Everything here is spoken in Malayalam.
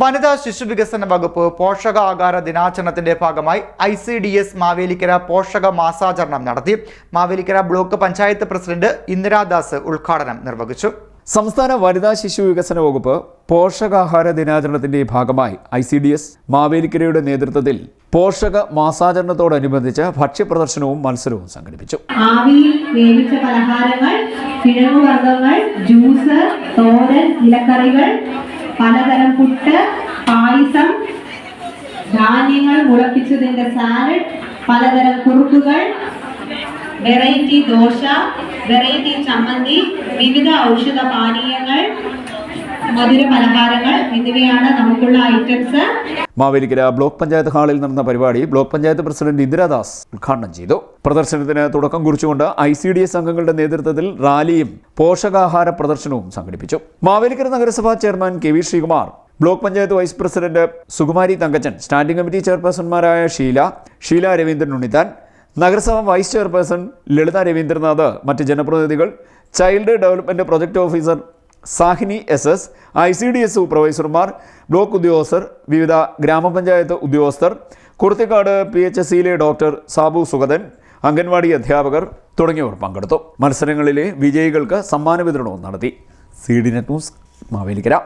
വനിതാ ശിശു വികസന വകുപ്പ് പോഷകാഹാര ദിനാചരണത്തിന്റെ ഭാഗമായി I C D S Mavelikara പോഷക മാസാചരണം നടത്തി. മാവേലിക്കര ബ്ലോക്ക് പഞ്ചായത്ത് പ്രസിഡന്റ് ഇന്ദിരാദാസ് ഉദ്ഘാടനം നിർവഹിച്ചു. സംസ്ഥാന വനിതാ ശിശു വികസന വകുപ്പ് പോഷകാഹാര ദിനാചരണത്തിന്റെ ഭാഗമായി ഐ സി ഡി എസ് മാവേലിക്കരയുടെ നേതൃത്വത്തിൽ പോഷക മാസാചരണത്തോടനുബന്ധിച്ച് ഭക്ഷ്യപ്രദർശനവും മത്സരവും സംഘടിപ്പിച്ചു. ആവിയിൽ വേവിച്ച പലഹാരങ്ങൾ കിഴങ്ങുവർഗങ്ങൾ ജ്യൂസ് തോരൻ ഇലക്കറികൾ പലതരം പുട്ട് പായസം ധാന്യങ്ങൾ മുളപ്പിച്ചതിന്റെ സാലഡ് പലതരം കുറുക്കുകൾ വെറൈറ്റി ദോശ വെറൈറ്റി ചമ്മന്തി വിവിധ ഔഷധ പാനീയങ്ങൾ എന്നിവയാണ് നമുക്കുള്ള ഐറ്റംസ് മാവേലിക്കര ബ്ലോക്ക് പഞ്ചായത്ത് ഹാളിൽ നടന്ന പരിപാടി ബ്ലോക്ക് പഞ്ചായത്ത് പ്രസിഡന്റ് ഇന്ദിരാദാസ് ഉദ്ഘാടനം ചെയ്തു. പ്രദർശനത്തിന് തുടക്കം കുറിച്ചുകൊണ്ട് ഐ സി ഡി എസ് അംഗങ്ങളുടെ നേതൃത്വത്തിൽ റാലിയും പോഷകാഹാര പ്രദർശനവും സംഘടിപ്പിച്ചു. മാവേലിക്കര നഗരസഭാ chairman K V Sreekumar block panchayat vice president Sukumari Thankachan standing committee ചെയർപേഴ്സൺമാരായ Sheela Sheela Raveendran Unnithan നഗരസഭ വൈസ് ചെയർപേഴ്സൺ ലളിത രവീന്ദ്രനാഥ് മറ്റ് ജനപ്രതിനിധികൾ child development project officer Sahini S S I C D S സൂപ്പർവൈസർമാർ block ഉദ്യോഗസ്ഥർ വിവിധ ഗ്രാമപഞ്ചായത്ത് ഉദ്യോഗസ്ഥർ കുർത്തിക്കാട് പി എച്ച് എസ് സിയിലെ ഡോക്ടർ സാബു സുഗതൻ അംഗൻവാടി അധ്യാപകർ തുടങ്ങിയവർ പങ്കെടുത്തു. മത്സരങ്ങളിലെ വിജയികൾക്ക് സമ്മാന വിതരണവും നടത്തി. C D net news Mavelikkara.